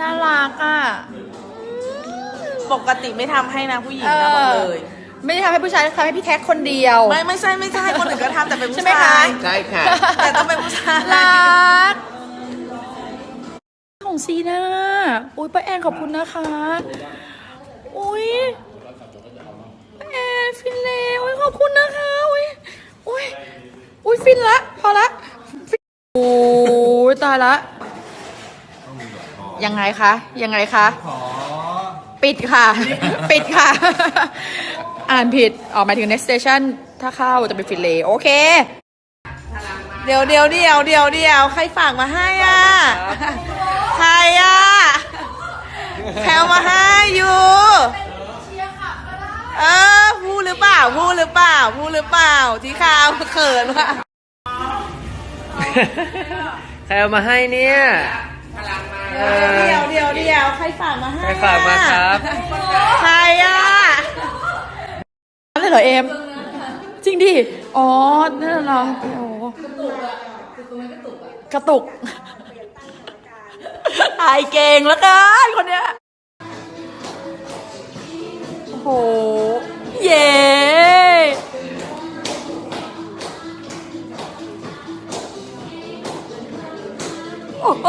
น่ารักอะ ปกติไม่ทำให้นะผู้หญิงนะบอกเลย ไม่ได้ทำให้ผู้ชายทำให้พี่แท็กคนเดียว ไม่ไม่ใช่ไม่ใช่คนอื่นก็ทำแต่เป็นใช่ผู้ไหมชาคะยใช่ค่ะ แต่ต้องเป็นผู้ชายรัก ของซีน่าอุ้ยป้าแอนขอบคุณนะคะ อุ้ยป้าแอนฟินเลวอุ้ยขอบคุณนะคะอุ้ยอุ้ยอุ้ยฟินละ พอละฟินโอ้ยตายละ ยังไงคะ ยังไงคะ ขอ ปิดค่ะ ปิดค่ะ อ่านผิดออกหมายถึง next station ถ้าเข้าจะเป็นฟินเลย์โอเค เดี๋ยวเดี๋ยวเดี๋ยวเดี๋ยวเดี๋ยวใครฝากมาให้อะ ใครอะใครเอามาให้อยู่เออพูดหรือเปล่าพูดหรือเปล่าพูดหรือเปล่าที่ข่าวเขินว่ะ ใครเอามาให้เนี่ยเออ เดี๋ยวเดี๋ยวเดี๋ยวใครฝากมาให้ใครฝากมาครับใครอะนั่นเลยเหรอเอมจริงดิอ๋อนั่นเหรอโอ้โหกระตุกตายเก่งแล้วกันคนเนี้ยโอ้โหเย้โอ้โ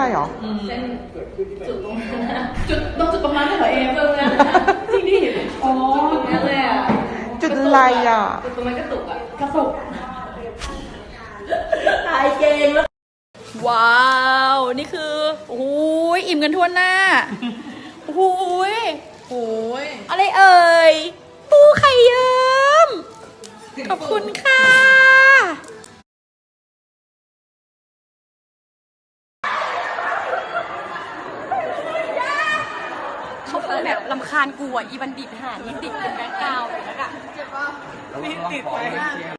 อะไรหรอ เส้นจุดตรงนั้นนะจุดตรงจุดตรงนั้นเลยเหรอเอมตรงนั้นนะจริงดิอ๋อจุดนั้นเลยอะจุดอะไรอะ จุดตรงนั้นกระตุกอะกระตุกตายเก่งแล้วว้าวนี่คือโอ้โหอิ่มกันทั่วหน้าโอ้โหโอ้ยอะไรเอ่ยปูไข่เยิ้มขอบคุณค่ะ เขาคงแบบลำคาญกูอะอีบันดิตหานี่ติดเป็นแบ็คกราวด์เลยแล้วอะติดไป